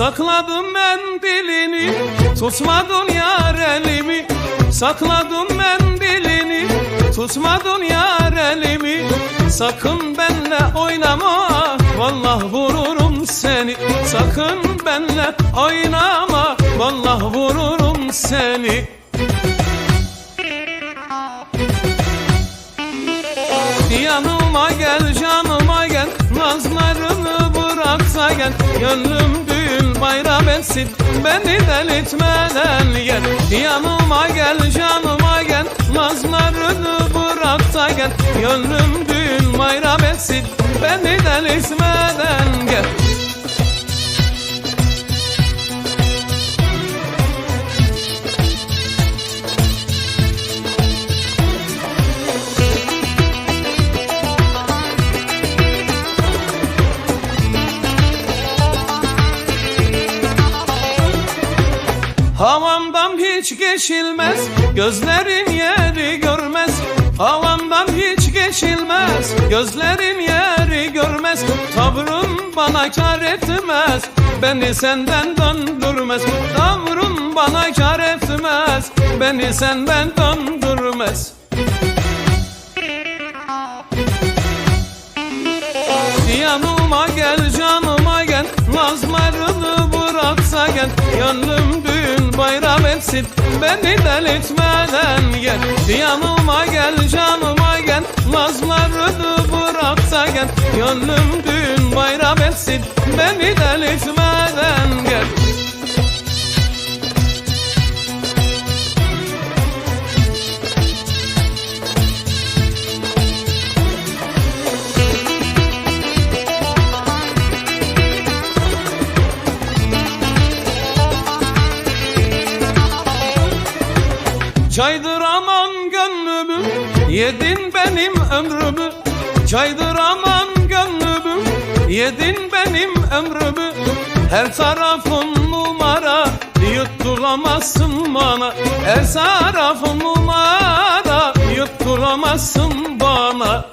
Sakladım ben dilini Tutmadın yar elimi. Sakladım ben dilini Tutmadın yar elimi. Sakın benle oynama Vallahi vururum seni. Sakın benle oynama Vallahi vururum seni. Yanıma gel canıma gel Nazlarını bıraksa gel. Gönlüm bayram etsin Beni delirtmeden gel Yanıma gel canıma gel. Nazlarını bıraksa gel. Gönlüm düğün bayram etsin Beni delirtmeden gel Havamdan hiç geçilmez Gözlerin yeri görmez. Havamdan hiç geçilmez Gözlerin yeri görmez. Tavrın bana kar etmez Beni senden döndürmez. Tavrın bana kar etmez Beni senden döndürmez. Yanıma gel canıma gel Nazlarını bıraksa gel. Gönlüm bayram etsin. Beni delirtmeden gel. Yanıma gel canıma gel. Nazlarını bıraksa gel. Gönlüm düğün bayram etsin. Beni delirtmeden gel Caydıraman gönlümü Yedin benim ömrümü. Caydıraman gönlümü Yedin benim ömrümü. Her tarafın numara Yutturamazsın bana. Her tarafın numara Yutturamazsın bana.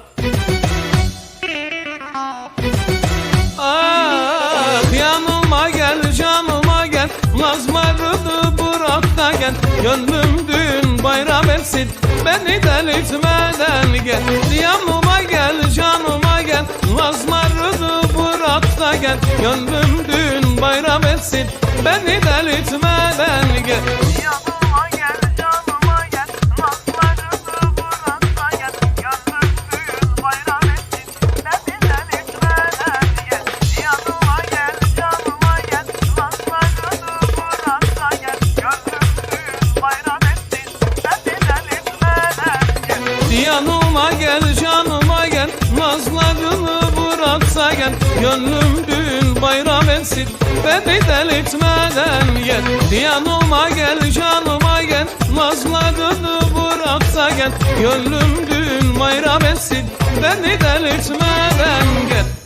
Ah yanıma gel canıma gel. Nazmarını bırak da gel. Gönlüm bayram etsin. Beni delirtmeden gel. Yanıma gel canıma gel. Nazmarını bırak gel. Gönlüm düğün bayram etsin. Beni delirtmeden gel Yanıma gel canıma gel Nazlarını bıraksa gel. Gönlüm düğün bayram etsin Beni delirtmeden gel. Yanıma gel canıma gel Nazlarını bıraksa gel. Gönlüm düğün bayram etsin Beni delirtmeden gel